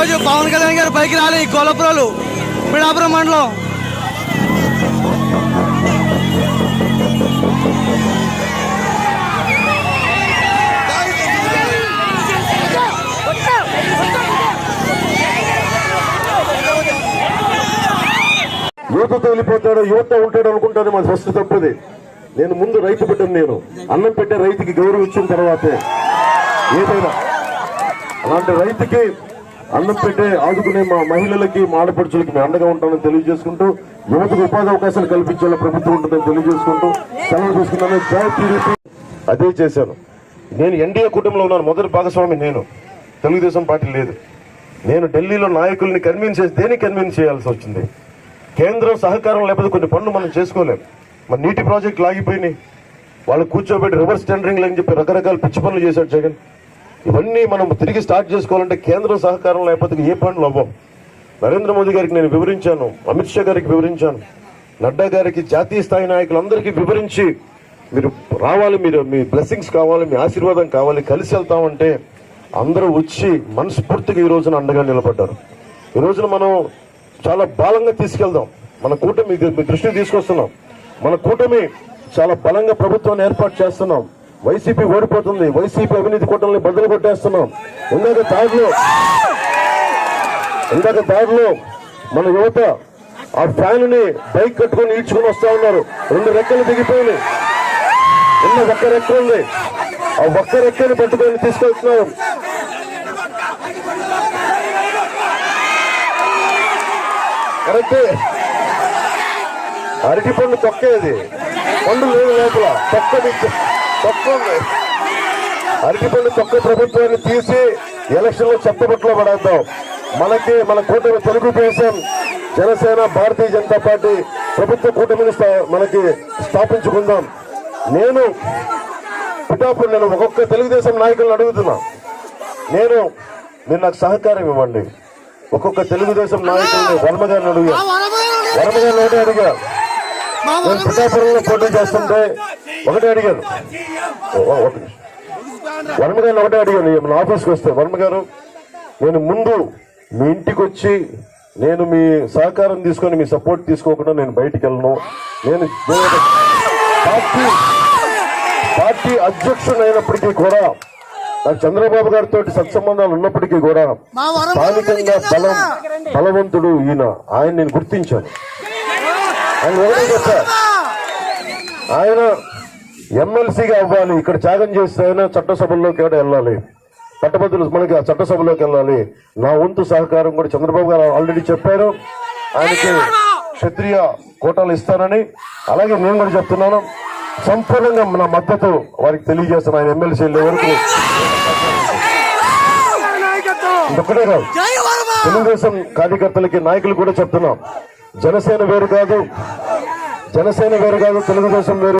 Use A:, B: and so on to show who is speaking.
A: ఈరోజు పవన్ కళ్యాణ్ గారు పైకి రాలి కోలపురాలు పిడాపురం మండలం.
B: యువతతో వెళ్ళిపోతాడు యువత ఉంటాడు అనుకుంటాను మా ఫస్ట్ తప్పది. నేను ముందు రైతు బిడ్డను నేను. అన్నం పెట్టే రైతుకి గౌరవం ఇచ్చిన తర్వాతే. ఏదైనా. అలాంటి రైతుకి అన్నం పెట్టే ఆదుకునే మా మహిళలకి మా ఆడపడుచులకి మేము అండగా ఉంటామని తెలియజేసుకుంటూ యువతకు ఉపాధి అవకాశాలు కల్పించేలా ప్రభుత్వం ఉంటుందని తెలియజేసుకుంటూ సెలవు తీసుకున్నాను. జై టీడీపీ. అదే చేశాను. నేను ఎన్డీఏ కుటుంబంలో ఉన్నాను. మొదటి భాగస్వామి నేను. తెలుగుదేశం పార్టీ లేదు. నేను ఢిల్లీలో నాయకుల్ని కన్విన్స్ చేసి దేనికి కన్విన్స్ చేయాల్సి వచ్చింది? కేంద్రం సహకారం లేకపోతే కొన్ని పనులు మనం చేసుకోలేం. మన నీటి ప్రాజెక్టులు ఆగిపోయినాయి. వాళ్ళు కూర్చోబెట్టి రివర్స్ టెండరింగ్ అని చెప్పి రకరకాల పిచ్చి పనులు చేశాడు జగన్. ఇవన్నీ మనం తిరిగి స్టార్ట్ చేసుకోవాలంటే కేంద్రం సహకారం లేకపోతే ఏ పనులు అవ్వవు. నరేంద్ర మోదీ గారికి నేను వివరించాను అమిత్ షా గారికి వివరించాను నడ్డా గారికి జాతీయ స్థాయి నాయకులందరికీ వివరించి మీరు రావాలి మీరు మీ బ్లెస్సింగ్స్ కావాలి మీ ఆశీర్వాదం కావాలి కలిసి వెళ్తామంటే అందరూ వచ్చి మనస్ఫూర్తిగా ఈ రోజున అండగా నిలబడ్డారు. ఈ రోజున మనం చాలా బలంగా తీసుకెళ్దాం. మన కూటమి మీ దృష్టికి తీసుకొస్తున్నాం. మన కూటమి చాలా బలంగా ప్రభుత్వాన్ని ఏర్పాటు చేస్తున్నాం. వైసీపీ ఓడిపోతుంది. వైసీపీ అవినీతి కూటమిని బదులు కొట్టేస్తున్నాం. ఇందాక దారిలో ఇందాక దారిలో మన యువత ఆ ఫ్యాన్ని బైక్ కట్టుకొని ఈడ్చుకొని వస్తా ఉన్నారు. రెండు రెక్కలు దిగిపోయినాయి. ఉన్న ఒక్క రెక్క ఉంది. ఆ ఒక్క రెక్కని పట్టుకొని తీసుకెళ్తున్నారు. కరెక్టే. అరటి పండు తొక్కేది పండు లేదు లోపల. తొక్క దిక్కు- తొక్క ఉంది అరటి పండు తొక్క ప్రభుత్వాన్ని తీసి ఎలక్షన్లో చెత్తబట్లో పడేద్దాం. మనకి మన కూటమి తెలుగుదేశం జనసేన భారతీయ జనతా పార్టీ ప్రభుత్వ కూటమిని మనకి స్థాపించుకుందాం. నేను పిఠాపురం నేను ఒక్కొక్క తెలుగుదేశం నాయకులను అడుగుతున్నా. నేను మీరు నాకు సహకారం ఇవ్వండి. ఒక్కొక్క తెలుగుదేశం నాయకుల్ని వర్మ గారిని అడిగా వర్మ గారిని ఒకటే అడిగా. నేను పిఠాపురంలో పోటీ చేస్తుంటే ఒకటే అడిగాను. ఒక. వర్మ గారిని ఒకటే అడిగాను. మన ఆఫీస్కి వస్తే వర్మ గారు నేను ముందు మీ ఇంటికి వచ్చి నేను మీ సహకారం తీసుకొని మీ సపోర్ట్ తీసుకోకుండా నేను బయటికి వెళ్ళను. నేను పార్టీ పార్టీ అధ్యక్షుడు అయినప్పటికీ కూడా నాకు చంద్రబాబు గారితో సత్సంబంధాలు ఉన్నప్పటికీ కూడా స్థానికంగా బలం బలవంతుడు ఈయన. ఆయన నేను గుర్తించాను. ఆయన ఆయన ఎమ్మెల్సీగా అవ్వాలి. ఇక్కడ త్యాగం చేస్తే చట్టసభల్లోకి కూడా వెళ్ళాలి? పట్టభద్రులు మనకి ఆ చట్టసభలోకి వెళ్ళాలి. నా వంతు సహకారం కూడా చంద్రబాబు గారు ఆల్రెడీ చెప్పారు. ఆయనకి క్షత్రియ కోటాలు ఇస్తానని. అలాగే నేను కూడా చెప్తున్నాను. సంపూర్ణంగా నా మద్దతు వారికి తెలియజేస్తాను ఆయన ఎమ్మెల్సీ వరకు. ఒక్కటే కాదు. తెలుగుదేశం కార్యకర్తలకి నాయకులు కూడా చెప్తున్నాం. జనసేన వేరు కాదు. జనసేన వేరు కాదు తెలుగుదేశం వేరు